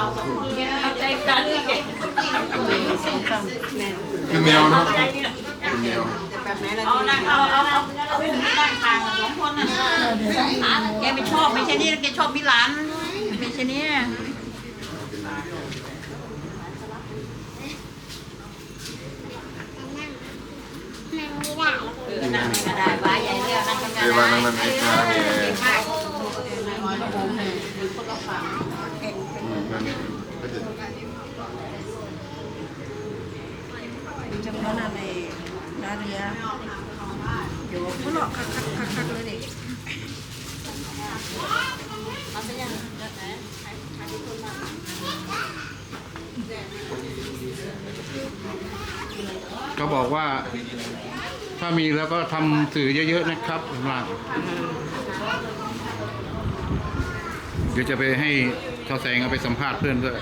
เอาใจกันนี่เก่งเป็นแนวเนาะเป็นแนวเอานั่งเอาเอาเอาเอาไปนั่งทางสองคนน่ะแกไม่ชอบไม่ใช่นี่แกชอบมิลานไม่ใช่นี่นั่งไม่ได้เออนั่งก็ได้ว่าใหญ่เรื่องนั่งก็เอได้ วานั่งนั่นอะไรนาในนาเรียเดี๋ยวเขาหลอกคักคักคักคักเลยดิก็บอกว่า ถ้ามีแล้วก็ทำสื่อเยอะๆนะครับมาก เดี๋ยวจะไปให้เขาแสงเอาไปสัมภาษณ์เพื่อนด้วย